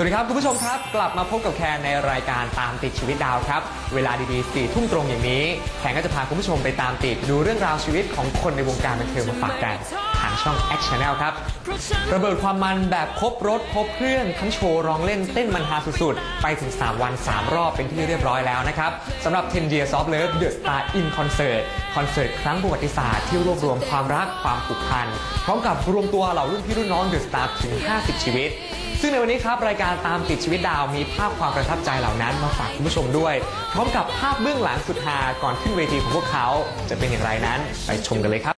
สวัสดีครับ คุณผู้ชมครับ กลับมาพบกับแคนในรายการตามติดชีวิตดาวครับ เวลาดีๆสี่ทุ่มตรงอย่างนี้ แคนก็จะพาคุณผู้ชมไปตามติดดูเรื่องราวชีวิตของคนในวงการบันเทิงมาฝากกันทางช่อง X Channel ครับ ระเบิดความมันแบบครบรถครบเครื่องทั้งโชว์ร้องเล่นเต้นมันฮาสุดๆ ไปถึง 3 วัน 3 รอบเป็นที่เรียบร้อยแล้วนะครับสำหรับ 10 Years of Love The Star In Concert คอนเสิร์ตครั้งประวัติศาสตร์ที่รวบรวมความรักความผูกพันพร้อมกับรวมตัวเหล่ารุ่นพี่รุ่นน้อง The Star ถึง 50 ชีวิต ซึ่งในวันนี้ครับรายการตามติดชีวิตดาวมีภาพความประทับใจเหล่านั้นมาฝากคุณผู้ชมด้วย พร้อมกับภาพเบื้องหลังสุดฮาก่อนขึ้นเวทีของพวกเขาจะเป็นอย่างไรนั้นไปชมกันเลยครับ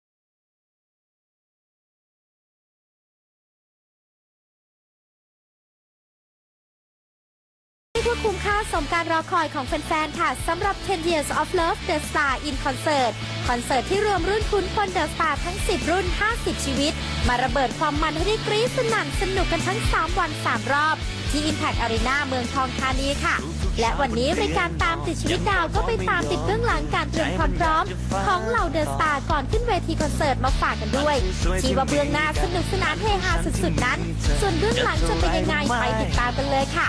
าคุ้มสมการรอคอยของแฟนๆ ค่ะสำหรับ 10 Years of Love The Star in Concert คอนเสิร์ตที่รวมรุ่นคุณพล The Star ทั้ง 10 รุ่น 50 ชีวิต มาระเบิดความมันให้ได้กรี๊ดสนั่นสนุกกันทั้ง 3 วัน 3 รอบ ที่ Impact Arena เมืองทองธานีค่ะ และวันนี้รายการตามติดชีวิตดาวก็ไปตามติดเบื้องหลังการเตรียมความพร้อม ของเหล่าเดอะสตาร์ก่อนขึ้นเวทีคอนเสิร์ตมาฝากกันด้วยที่ว่าเบื้องหน้าสนุกสนานเฮฮาสุดๆนั้น ส่วนเบื้องหลังจะเป็นยังไงไปติดตามกันเลยค่ะ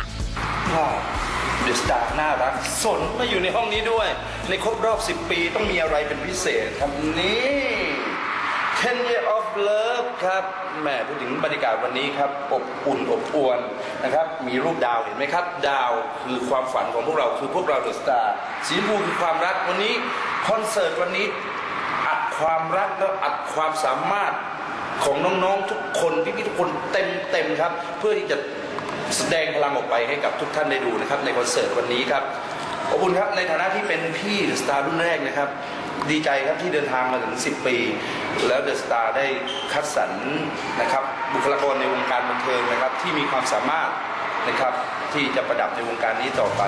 เดอะสตาร์น่ารัก สนมาอยู่ในห้องนี้ด้วย ในครบรอบ 10 ปีต้องมีอะไรเป็นพิเศษครับนี่ 10 Year of Love ครับแหมพูดถึงบรรยากาศวันนี้ครับ อบอุ่นอบอวลนะครับ มีรูปดาวเห็นไหมครับ ดาวคือความฝันของพวกเราคือพวกเราเดอะสตาร์สีชมพูคือความรักวันนี้คอนเสิร์ตวันนี้อัดความรักแล้วอัดความสามารถของน้องๆทุกคนพี่ๆทุกคนเต็มเต็มๆครับ เพื่อที่จะ แสดงพลังออกไปให้กับทุกท่านได้ดูนะครับในคอนเสิร์ตวันนี้ครับขอบคุณครับในฐานะที่เป็นพี่เดอะสตาร์รุ่นแรกนะครับ ดีใจครับที่เดินทางมาถึง 10 ปี แล้วเดอะสตาร์ได้คัดสรรนะครับบุคลากรในวงการบันเทิงนะครับที่มีความสามารถนะครับที่จะประดับในวงการนี้ต่อไป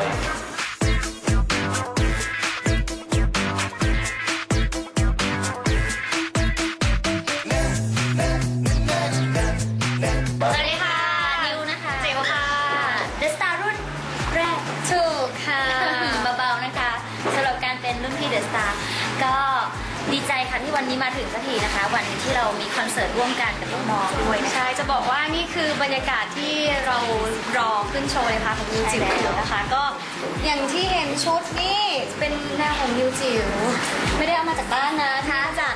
วันนี้มาถึงสักทีนะคะ วันที่เรามีคอนเสิร์ตร่วมกันกับน้องๆด้วยนะคะ ใช่จะบอกว่านี่คือบรรยากาศที่เรารอขึ้นโชว์เลยค่ะของนิวจิ๋วนะคะ ก็อย่างที่เห็นชุดนี่เป็นแนวของนิวจิ๋วไม่ได้เอามาจากบ้านนะท่าจัด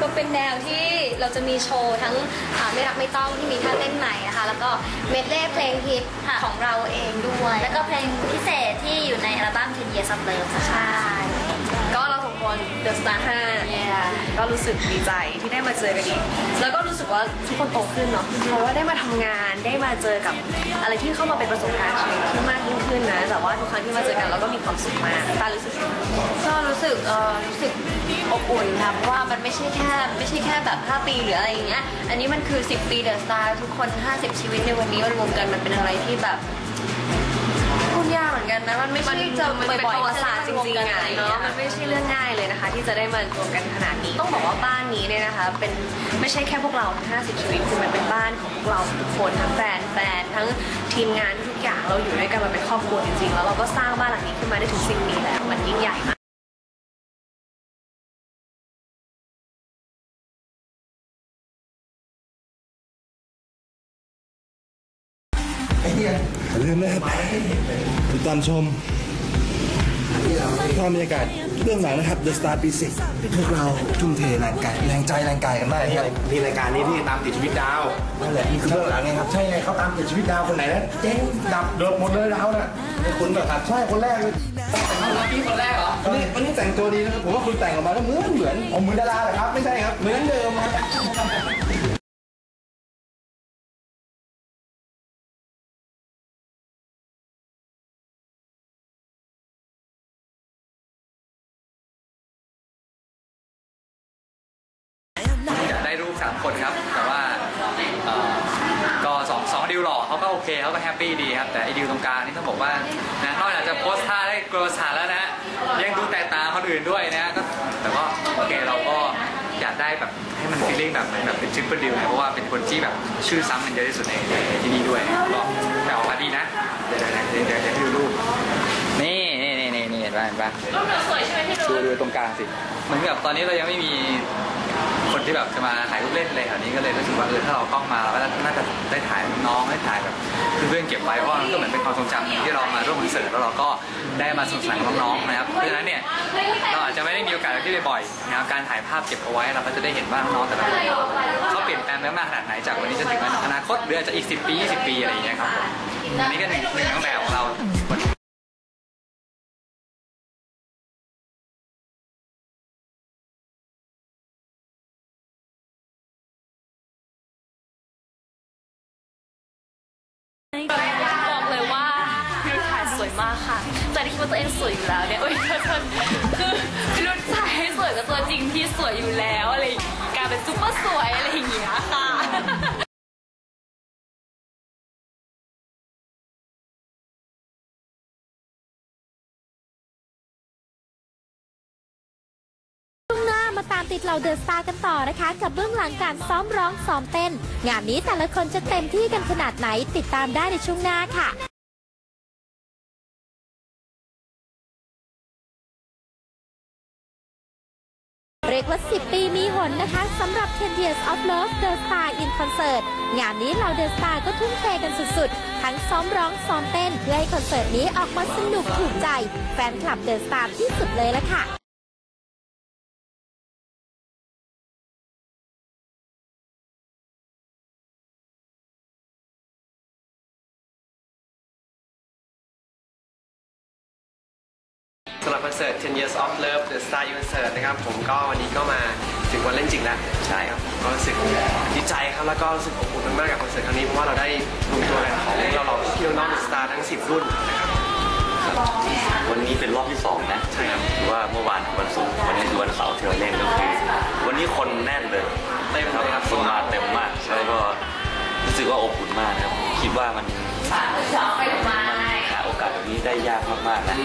ก็เป็นแนวที่เราจะมีโชว์ทั้งอ่าไม่รักไม่ต้องที่มีท่าเต้นใหม่นะคะ แล้วก็เมดเล่เพลงฮิตค่ะของเราเองด้วย แล้วก็เพลงพิเศษที่อยู่ในอัลบั้ม10 Years of Love นะคะใช่ก็ เราสองคนเดอะสตาร์ห้าก็รู้สึกดีใจที่ได้มาเจอกันอีก แล้วก็รู้สึกว่าทุกคนโตขึ้นเนาะ เพราะว่าได้มาทำงาน ได้มาเจอกับอะไรที่เข้ามาเป็นประสบการณ์ชีวิตที่มากยิ่งขึ้นนะ แต่ว่าทุกครั้งที่มาเจอกันเราก็มีความสุขมากตารู้สึกยังไงก็รู้สึกเออรู้สึกอบอุ่นค่ะเพราะว่ามันไม่ใช่แค่ไม่ใช่แค่แบบ 5 ปีหรืออะไรอย่างเงี้ย อันนี้มันคือ 10 ปีเดอะสตาร์ทุกคน 50 ชีวิตในวันนี้มารวมกันมันเป็นอะไรที่แบบพูด ยากเหมือนกันนะ มันไม่ใช่จะมันเป็นบ่อยประๆวัติศาสตร์จริงๆอะเนาะมันไม่ใช่เรื่องง่ายเลยนะคะ ที่จะได้มารวมกันขนาดนี้ ต้องบอกว่าบ้านนี้เนี่ยนะคะ เป็นไม่ใช่แค่พวกเราทั้ง50 ชีวิตคือมันเป็นบ้านของพวกเราทุกคนทั้งแฟนแฟนทั้งทีมงานทุกอย่างเราอยู่ด้วยกันมาเป็นครอบครัวจริงๆ แล้วเราก็สร้างบ้านหลังนี้ขึ้นมาได้ถึง10ปีแล้ว มันยิ่งใหญ่มาก อย่าลืมนะครับติดตามชมภาพบรรยากาศเบื้องหลังนะครับ The Star ปีสิพวกเราทุ่มเทแรงกายแรงใจแรงกายกันมากนะครับนี่รายการนี้ที่ตามติดชีวิตดาวนั่นแหละนี่คือเบื้องหลังไงครับใช่ไงเขาตามติดชีวิตดาวคนไหนนะเจ๊งดับเดือดหมดเลยดาวน่ะนี่คุณแบบครับใช่คนแรกเลยพี่คนแรกเหรอวันนี้วันนี้แต่งตัวดีนะครับผมว่าคุณแต่งออกมาแล้วเหมือนเหมือนผมมือดาราเหรอครับไม่ใช่ครับเหมือนเดิมครับอย นี่ต้องบอกว่านะนอกจากจะโพสท่าได้กลัวสารแล้วนะยังดูแตกต่างคนอื่นด้วยนะก็แต่ก็โอเคเราก็อยากได้แบบให้มันฟีลลิ่งแบบเหมือนแบบเป็นทริปเปิลดิวนะเพราะว่าเป็นคนที่แบบชื่อซ้ำกันเยอะที่สุดในในที่นี่ด้วยก็แต่ออกมาดีนะเดี๋ยวเดี๋ยวเดี๋ยวเดี๋ยวให้ดูรูปนี่นี่นี่นี่เห็นป่ะเห็นป่ะรูปเราสวยใช่ไหมพี่ดูรุ่นดูตรงกลางสิเหมือนกับตอนนี้เรายังไม่มี คนที่แบบจะมาถ่ายรูปเล่นอะไรแถวนี้ก็เลยรู้สึกว่าเออถ้าเรากล้องมาเราก็น่าจะได้ถ่ายน้องได้ถ่ายแบบเพื่อนๆเก็บไว้เพราะมันก็เหมือนเป็นความทรงจำหนึ่งที่เรามาร่วมคอนเสิร์ตแล้วเราก็ได้มาสนุกสนานกับน้องๆนะครับเพราะฉะนั้นเนี่ยเราอาจจะไม่ได้มีโอกาสที่ไปบ่อยนะครับการถ่ายภาพเก็บเอาไว้เราก็จะได้เห็นว่าน้องๆแต่ละคนเขาเปลี่ยนแปลงไปมากขนาดไหนจากวันนี้จนถึงอนาคตหรืออาจจะอีก 10 ปี 20 ปีอะไรอย่างเงี้ยครับอันนี้ก็หนึ่งหนึ่งในแบบของเรา บอกเลยว่าพี่นุ่นถ่ายสวยมากค่ะจากที่คิดว่าตัวเองสวยอยู่แล้วเนี่ยโอ๊ยคือพี่นุ่นถ่ายให้สวยกับตัวจริงที่สวยอยู่แล้วอะไรอย่างงี้การเป็นซุปเปอร์สวยอะไรอย่างเงี้ยค่ะ ติดเหล่าเดอะสตาร์กันต่อนะคะ กับเบื้องหลังการซ้อมร้องซ้อมเต้น งานนี้แต่ละคนจะเต็มที่กันขนาดไหนติดตามได้ในช่วงหน้าค่ะเรียกว่า 10 ปีมีหนนะคะสำหรับ 10 Years of Love The Star in Concert งานนี้เหล่าเดอะสตาร์ก็ทุ่มเทกันสุดๆ ทั้งซ้อมร้องซ้อมเต้น เพื่อให้คอนเสิร์ตนี้ออกมาสนุกถูกใจ แฟนคลับเดอะสตาร์ที่สุดเลยละค่ะำหรับคอนเสิร์ต10 Years of Love The Star in Concert นะครับผมก็วันนี้ก็มาถึงวันเล่นจริงแล้วใช่ครับผมก็รู้สึกดีใจครับแล้วก็รู้สึกอบอุ่นมากๆกับคอนเสิร์ตครั้งนี้เพราะว่าเราได้รวมตัวกันของเราเราพี่น้องๆ The Star ทั้ง 10 รุ่นนะครับวันนี้เป็นรอบที่สองนะใช่ครับถือว่าเมื่อวานวันศุกร์วันนี้คือวันเสาร์ที่เราเล่นก็คือวันนี้คนแน่นเลยเต็มเลยครับคนมาเต็มมากแล้วก็รู้สึกว่าอบอุ่นมากนะครับคิดว่ามันมันหาโอกาสแบบนี้ได้ยากมากๆนะ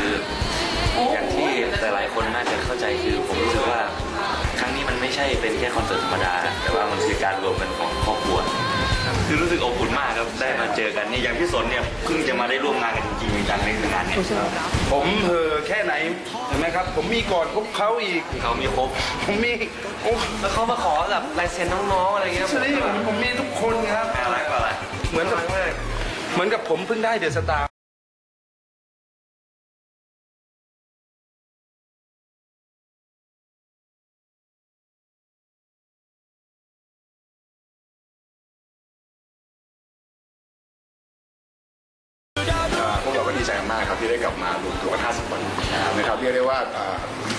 คืออย่างที่หลายๆคนน่าจะเข้าใจคือผมรู้สึกว่าครั้งนี้มันไม่ใช่เป็นแค่คอนเสิร์ตธรรมดา แต่ว่ามันคือการรวมกันของครอบครัวคือรู้สึกอบอุ่นมากครับได้มาเจอกันนี่อย่างพี่สนเนี่ยเพิ่งจะมาได้ร่วมงานกันจริงๆจังๆในงานเนี้ผมเหอแค่ไหนเห็นไหมครับ ผมมีก่อนพวกเขาอีกเขามีครบผมมีโอ้แล้วเขามาขอแบบลายเซ็นน้องๆอะไรเงี้ยใช่ผมผมมีทุกคนครับอะไรก็อะไรเหมือนกับ เหมือนกับผมเพิ่งได้เดอะสตาร์พวกเราก็ดีใจมากครับที่ได้กลับมารวมตัวกัน50วันนะครับเรียกได้ว่า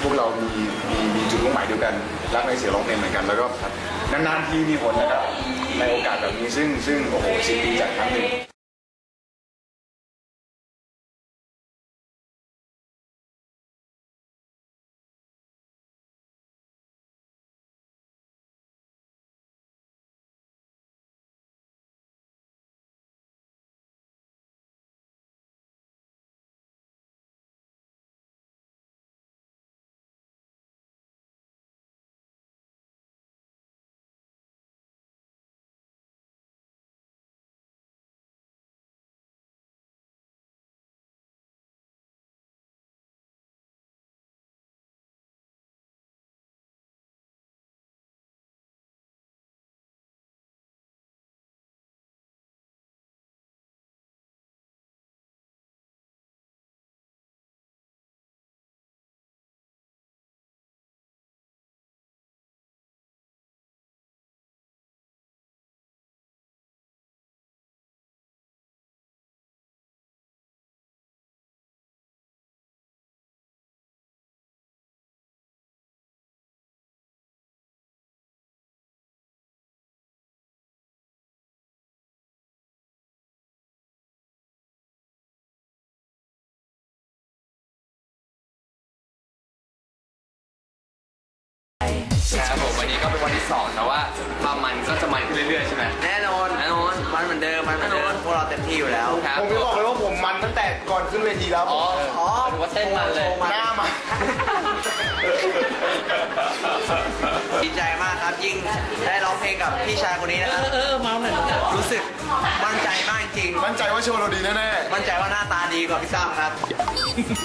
พวกเรามีมีมีจุดมุ่งหมายเดียวกันรักในเสียงร้องเพลงเหมือนกันแล้วก็นานๆทีมีผลนะครับในโอกาสแบบนี้ซึ่งซึ่งโอ้โหสิปีจากครั้งหนึ่ง วันนี้ก็เป็นวันที่สองแต่ว่าความมันก็จะมันขึ้นเรื่อยๆใช่ไหมแน่นอนแน่นอนมันเหมือนเดิมมันเหมือนเดิมพวกเราเต็มที่อยู่แล้ว ครับผมจะบอกเลยว่าผมมันตั้งแต่ก่อนขึ้นเวทีแล้ว อ๋ออ๋อถือว่าเต้นมันเลยหน้ามาดีใจมากครับยิ่งได้ร้องเพลงกับพี่ชายคนนี้นะครับเออมาเหมือนรู้สึกมั่นใจมากจริง มั่นใจว่าโชว์เราดีแน่ๆมั่นใจว่าหน้าตาดีกว่าพี่ตั้มครับ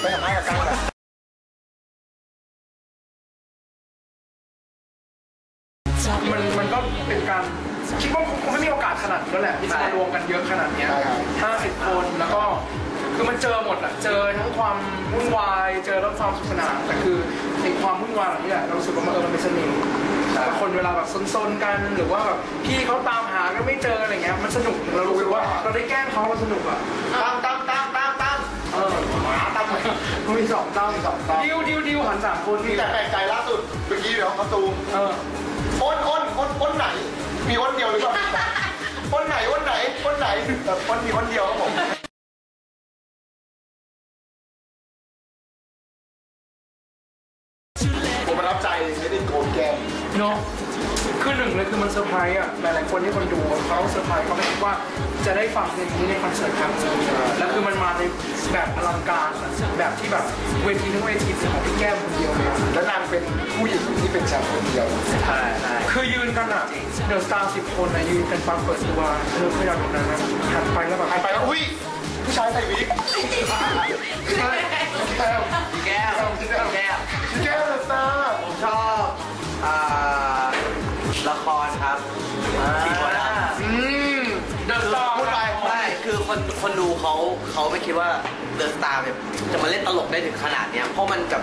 ไปทำให้กับกัน มันมันก็เป็นการคิดว่าคงไม่มีโอกาสขนาดนั้นแหละที่จะมารวมกันเยอะขนาดนี้ยห้าสิบคนแล้วก็คือมันเจอหมดแหละเจอทั้งความวุ่นวาย เจอทั้งความสุขสนานแต่คือในความวุ่นวายเหล่านี้แหละเรารู้สึกว่ามันเออมันเป็นเสน่ห์คนเวลาแบบซนๆกันหรือว่าแบบพี่เขาตามหาก็ไม่เจออะไรเงี้ยมันสนุกเรารู้สึกว่าเราได้แกล้งเขาเราสนุกอะตามตามตามตามตามเออหมาตามมีสองตามสองตามดิวดิวดิวหันสามคนนี่แต่แปลกใจล่าสุดเมื่อกี้เดี๋ยวเขาตูเออ อ้นอ้นอ้นอ้นไหน มีอ้นเดียวหรือเปล่าอ้นไหนอ้นไหนอ้นไหนแบบอ้นมีอ้นเดียวครับผมผมประทับใจไม่ได้โกนแก้ม เนาะคือหนึ่งเลยคือมันเซอร์ไพรส์อะ หลายๆคนที่คนดู เขาเซอร์ไพรส์เขาไม่คิดว่าจะได้ฟังเพลงนี้ในคอนเสิร์ตครั้งนี้แล้วคือมันมาในแบบอลังการอะแบบที่แบบเวทีทั้งเวทีเป็นของพี่แก้มคนเดียวเลยอะและนางเป็นผู้หญิงที่เป็นแชมป์คนเดียว ใช่ใช่คือยืนกันอะเดอะสตาร์สิบคนอะยืนกันฟังเปิดตัวเธอขยันตรงนั้นนะหันไปแล้วแบบหันไปแล้วอุ้ยผู้ชายใส่วิกใช่แก้วแก้วแก้วแก้วแก้วเลยตาผมชอบ คือคนคนดูเขาเขาไม่คิดว่าเดอะสตาร์แบบจะมาเล่นตลกได้ถึงขนาดเนี้ยเพราะมันแบบ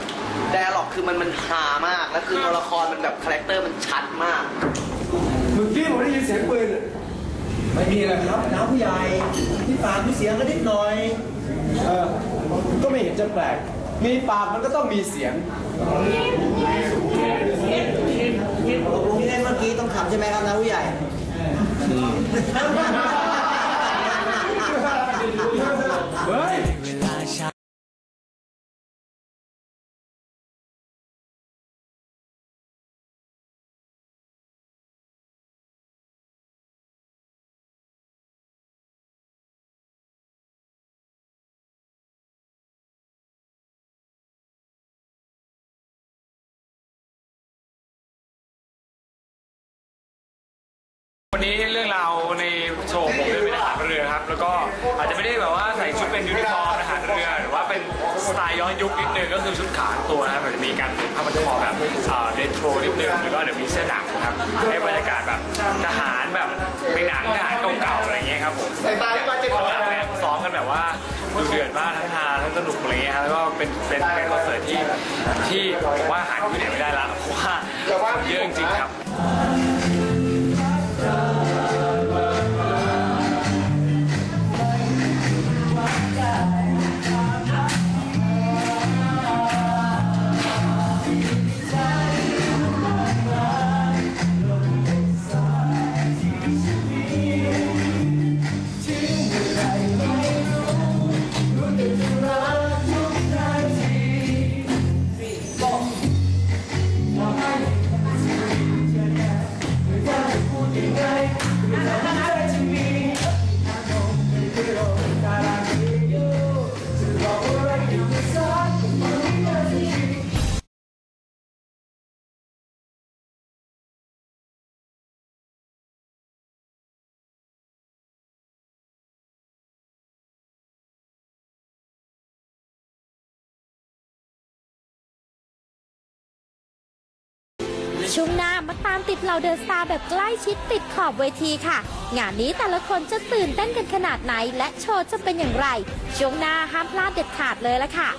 ไดอะล็อกคือมันมันฮามาก แล้วคือตัวละครมันแบบคาแรคเตอร์มันชัดมาก เมื่อกี้ผมได้ยินเสียงปืนไม่มีอะไรครับน้าผู้ใหญ่ที่ปากมีเสียงก็นิดหน่อย เออก็ไม่เห็นจะแปลก มีปากมันก็ต้องมีเสียง ตกลงที่เล่นเมื่อกี้ต้องขำใช่ไหมครับน้าผู้ใหญ่ ยุคนิดนึงก็คือชุดขาวทั้งตัวนะครับมันจะมีการผ้าพันคอแบบเรโทรนิดนึงแล้วก็เดี๋ยวมีเสื้อหนังนะครับให้บรรยากาศแบบทหารแบบในหนังทหารเก่าๆอะไรอย่างเงี้ยครับผมใส่ตาที่มาเจ็บซ้อหัมวแบบซ้อมกันแบบว่าดูเดือดมากทั้งฮาทั้งสนุกอะไรเงี้ยครับแล้วก็เป็นเป็นเป็นคอนเสิร์ตที่ที่ผมว่าหาที่ไหนไม่ได้ละเพราะว่าเยอะจริงๆครับ ช่วงหน้ามาตามติดเหล่าเดอะสตาร์แบบใกล้ชิดติดขอบเวทีค่ะ งานนี้แต่ละคนจะตื่นเต้นกันขนาดไหน และโชว์จะเป็นอย่างไร ช่วงหน้าห้ามพลาดเด็ดขาดเลยละค่ะ